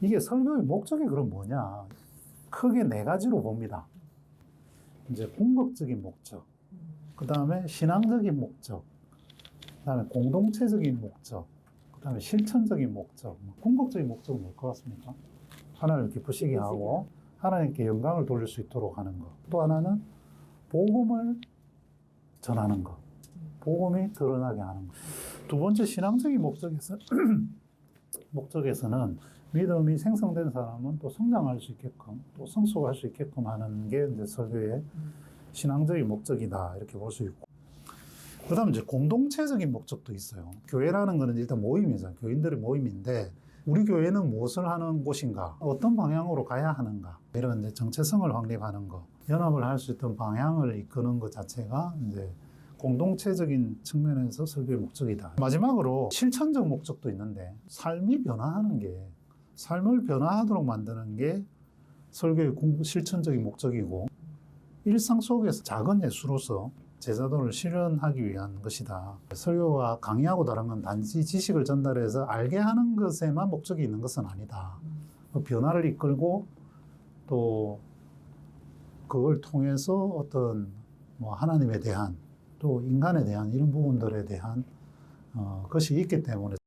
이게 설교의 목적이 그럼 뭐냐? 크게 네 가지로 봅니다. 이제 궁극적인 목적, 그 다음에 신앙적인 목적, 그 다음에 공동체적인 목적, 그 다음에 실천적인 목적. 뭐 궁극적인 목적은 뭘 것 같습니까? 하나님을 기쁘시게 하고 하나님께 영광을 돌릴 수 있도록 하는 것. 또 하나는 복음을 전하는 것. 복음이 드러나게 하는 것. 두 번째 신앙적인 목적에서 목적에서는 믿음이 생성된 사람은 또 성장할 수 있게끔 또 성숙할 수 있게끔 하는 게 이제 설교의 신앙적인 목적이다 이렇게 볼 수 있고 그다음 이제 공동체적인 목적도 있어요. 교회라는 거는 일단 모임이죠. 교인들의 모임인데 우리 교회는 무엇을 하는 곳인가, 어떤 방향으로 가야 하는가 이런 이제 정체성을 확립하는 거, 연합을 할 수 있던 방향을 이끄는 것 자체가 이제 공동체적인 측면에서 설교의 목적이다. 마지막으로 실천적 목적도 있는데 삶이 변화하는 게 삶을 변화하도록 만드는 게 설교의 공- 실천적인 목적이고 일상 속에서 작은 예수로서 제자도를 실현하기 위한 것이다. 설교와 강의하고 다른 건 단지 지식을 전달해서 알게 하는 것에만 목적이 있는 것은 아니다. 그 변화를 이끌고 또 그걸 통해서 어떤 뭐 하나님에 대한 또 인간에 대한 이런 부분들에 대한 어, 것이 있기 때문에